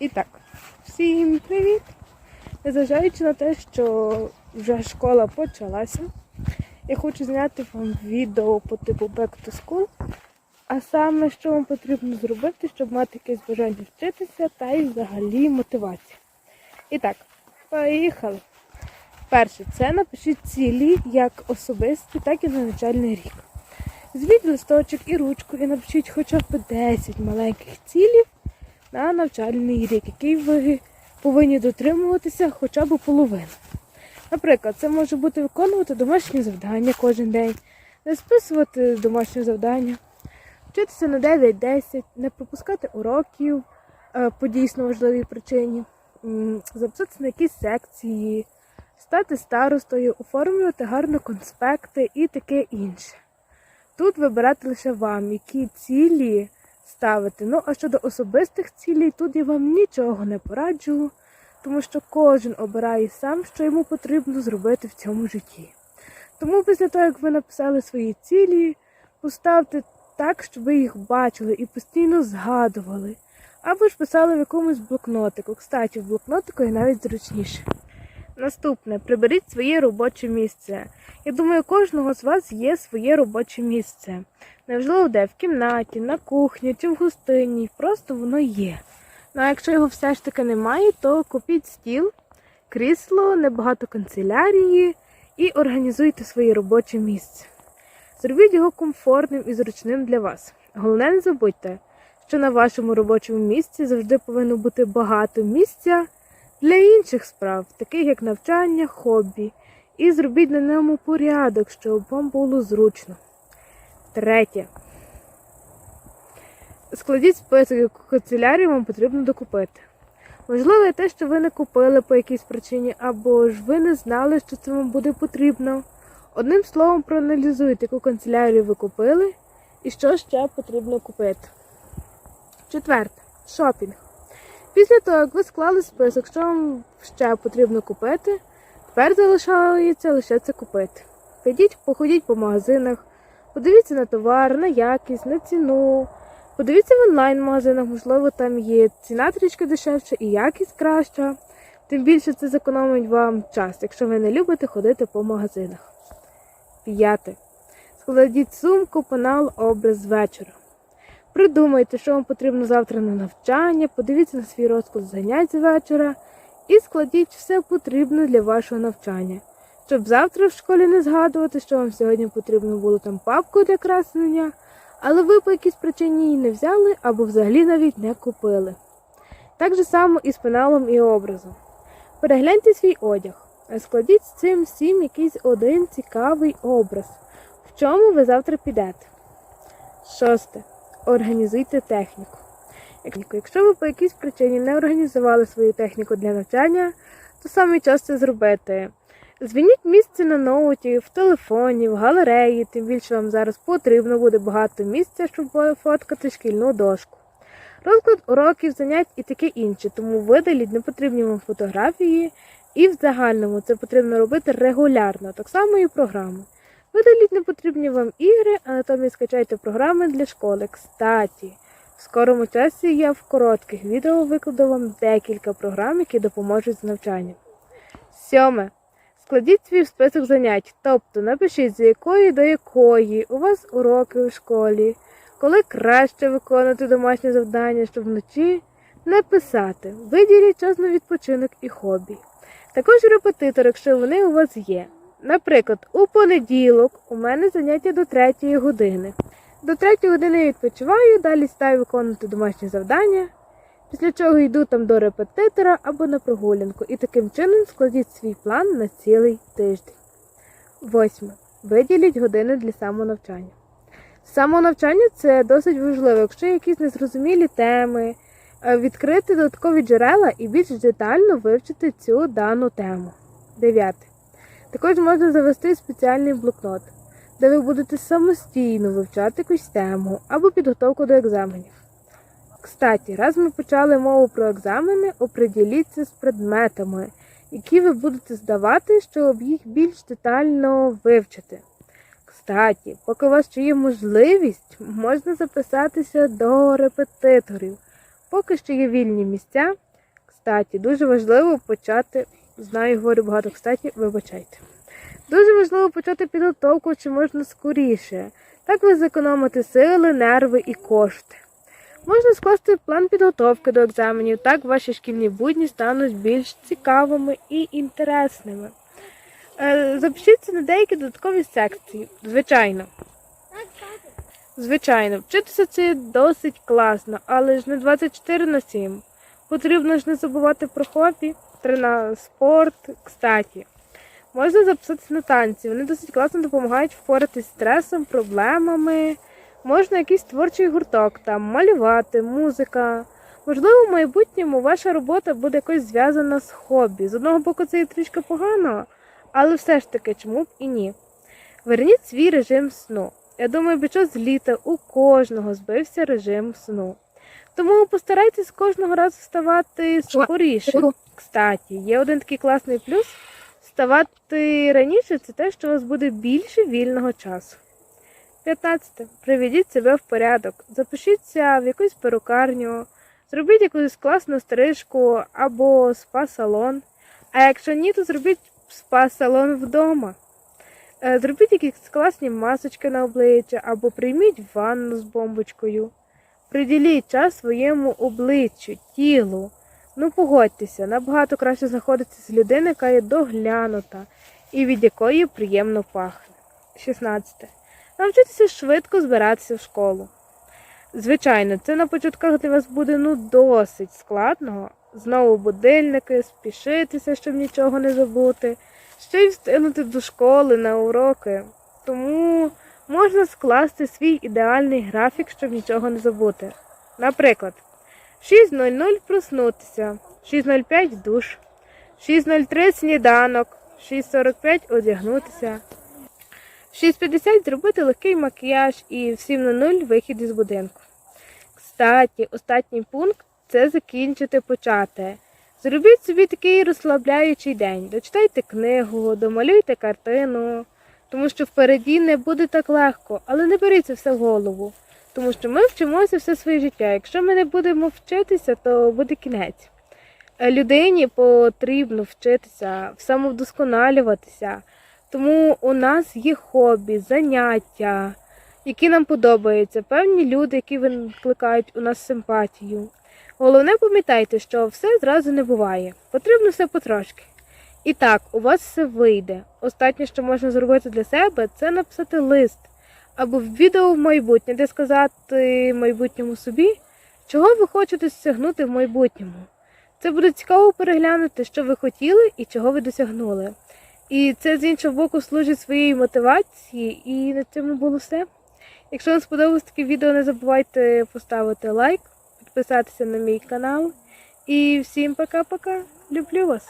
І так, всім привіт! Незважаючи на те, що вже школа почалася, я хочу зняти вам відео по типу Back to School, а саме, що вам потрібно зробити, щоб мати якесь бажання вчитися та й взагалі мотивація. І так, поїхали. Перше, це напишіть цілі як особисті, так і на навчальний рік. Звіть листочок і ручку і напишіть хоча б 10 маленьких цілів на навчальний рік, який ви повинні дотримуватися хоча б половину. Наприклад, це може бути виконувати домашні завдання кожен день, не списувати домашні завдання, вчитися на 9-10, не пропускати уроків е, по дійсно важливій причині, записатися на якісь секції, стати старостою, оформлювати гарно конспекти і таке інше. Тут вибирати лише вам, які цілі ставити. Ну, а щодо особистих цілей, тут я вам нічого не пораджу, тому що кожен обирає сам, що йому потрібно зробити в цьому житті. Тому після того, як ви написали свої цілі, поставте так, щоб ви їх бачили і постійно згадували. Або ж писали в якомусь блокнотику. Кстати, в блокнотику є навіть зручніше. Наступне, приберіть своє робоче місце. Я думаю, кожного з вас є своє робоче місце. Неважливо де, в кімнаті, на кухні чи в гостині, просто воно є. Ну а якщо його все ж таки немає, то купіть стіл, крісло, небагато канцелярії і організуйте своє робоче місце. Зробіть його комфортним і зручним для вас. Головне, не забудьте, що на вашому робочому місці завжди повинно бути багато місця для інших справ, таких як навчання, хобі, і зробіть на ньому порядок, щоб вам було зручно. Третє. Складіть список, яку канцелярію вам потрібно докупити. Можливо, і те, що ви не купили по якійсь причині, або ж ви не знали, що це вам буде потрібно. Одним словом, проаналізуйте, яку канцелярію ви купили і що ще потрібно купити. Четверте. Шопінг. Після того, як ви склали список, що вам ще потрібно купити, тепер залишається лише це купити. Підіть, походіть по магазинах, подивіться на товар, на якість, на ціну. Подивіться в онлайн-магазинах, можливо, там є ціна трішки дешевша і якість краща. Тим більше це зекономить вам час, якщо ви не любите ходити по магазинах. П'яте. Складіть сумку, пенал, образ вечора. Придумайте, що вам потрібно завтра на навчання, подивіться на свій розклад занять з вечора і складіть все потрібне для вашого навчання, щоб завтра в школі не згадувати, що вам сьогодні потрібно було там папку для креслення, але ви по якійсь причині її не взяли або взагалі навіть не купили. Так же само і з пеналом і образом. Перегляньте свій одяг, а складіть з цим всім якийсь один цікавий образ, в чому ви завтра підете. Шосте. Організуйте техніку. Якщо ви по якійсь причині не організували свою техніку для навчання, то саме час це зробити. Звільніть місце на ноуті, в телефоні, в галереї, тим більше вам зараз потрібно буде багато місця, щоб фоткати шкільну дошку. Розклад уроків, занять і таке інше, тому видаліть непотрібні вам фотографії, і в загальному це потрібно робити регулярно, так само і програми. Видаліть непотрібні вам ігри, а натомість скачайте програми для школи. Кстаті, в скорому часі я в коротких відео викладу вам декілька програм, які допоможуть з навчанням. Сьоме. Складіть свій список занять, тобто напишіть, з якої до якої у вас уроки у школі, коли краще виконувати домашнє завдання, щоб вночі не писати. Виділіть час на відпочинок і хобі. Також репетитор, якщо вони у вас є. Наприклад, у понеділок у мене заняття до 3 години. До 3 години відпочиваю, далі ставлю виконувати домашні завдання, після чого йду там до репетитора або на прогулянку. І таким чином складіть свій план на цілий тиждень. Восьме. Виділіть години для самонавчання. Самонавчання це досить важливо, якщо якісь незрозумілі теми, е, відкрити додаткові джерела і більш детально вивчити цю дану тему. Дев'яте. Також можна завести спеціальний блокнот, де ви будете самостійно вивчати якусь тему або підготовку до екзаменів. Кстати, раз ми почали мову про екзамени, оприділіться з предметами, які ви будете здавати, щоб їх більш детально вивчити. Кстати, поки у вас ще є можливість, можна записатися до репетиторів. Поки що є вільні місця, Кстаті, дуже важливо почати, знаю, говорю багато кстаті, вибачайте. Дуже важливо почати підготовку чи можна скоріше. Так ви зекономите сили, нерви і кошти. Можна скласти план підготовки до екзаменів, так ваші шкільні будні стануть більш цікавими і інтересними. Е, Запишіться на деякі додаткові секції, звичайно. Звичайно, вчитися це досить класно, але ж не 24 на 7. Потрібно ж не забувати про хобі, спорт, кстаті. Можна записатися на танці, вони досить класно допомагають впоратись з стресом, проблемами. Можна якийсь творчий гурток, там малювати, музика. Можливо, в майбутньому ваша робота буде якось зв'язана з хобі. З одного боку, це і трішки погано, але все ж таки, чому б і ні. Верніть свій режим сну. Я думаю, під час літа у кожного збився режим сну. Тому постарайтесь кожного разу вставати скоріше. Кстаті, є один такий класний плюс. Вставати раніше це те, що у вас буде більше вільного часу. 15. Приведіть себе в порядок. Запишіться в якусь перукарню, зробіть якусь класну стрижку або спа-салон. А якщо ні, то зробіть спа-салон вдома. Е, Зробіть якісь класні масочки на обличчя або прийміть ванну з бомбочкою. Приділіть час своєму обличчю, тілу. Ну погодьтеся, набагато краще знаходитися з людиною, яка є доглянута і від якої приємно пахне. 16. Навчитися швидко збиратися в школу. Звичайно, це на початках для вас буде ну досить складно. Знову будильники, спішитися, щоб нічого не забути, ще й встигнути до школи на уроки. Тому можна скласти свій ідеальний графік, щоб нічого не забути. Наприклад, 6.00 проснутися, 6.05 душ, 6.03 сніданок, 6.45 одягнутися. 6.50 зробити легкий макіяж і в 7.00 вихід із будинку. Кстаті, останній пункт це закінчити почати. Зробіть собі такий розслабляючий день. Дочитайте книгу, домалюйте картину, тому що впереді не буде так легко, але не беріть це все в голову. Тому що ми вчимося все своє життя. Якщо ми не будемо вчитися, то буде кінець. Е, Людині потрібно вчитися, самовдосконалюватися. Тому у нас є хобі, заняття, які нам подобаються, певні люди, які викликають у нас симпатію. Головне пам'ятайте, що все зразу не буває. Потрібно все потрошки. І так, у вас все вийде. Останнє, що можна зробити для себе, це написати лист або в відео в майбутнє, де сказати майбутньому собі, чого ви хочете досягнути в майбутньому. Це буде цікаво переглянути, що ви хотіли і чого ви досягнули. І це з іншого боку служить своєї мотивації, і на цьому було все. Якщо вам сподобалось таке відео, не забувайте поставити лайк, підписатися на мій канал. І всім пока-пока. Люблю вас!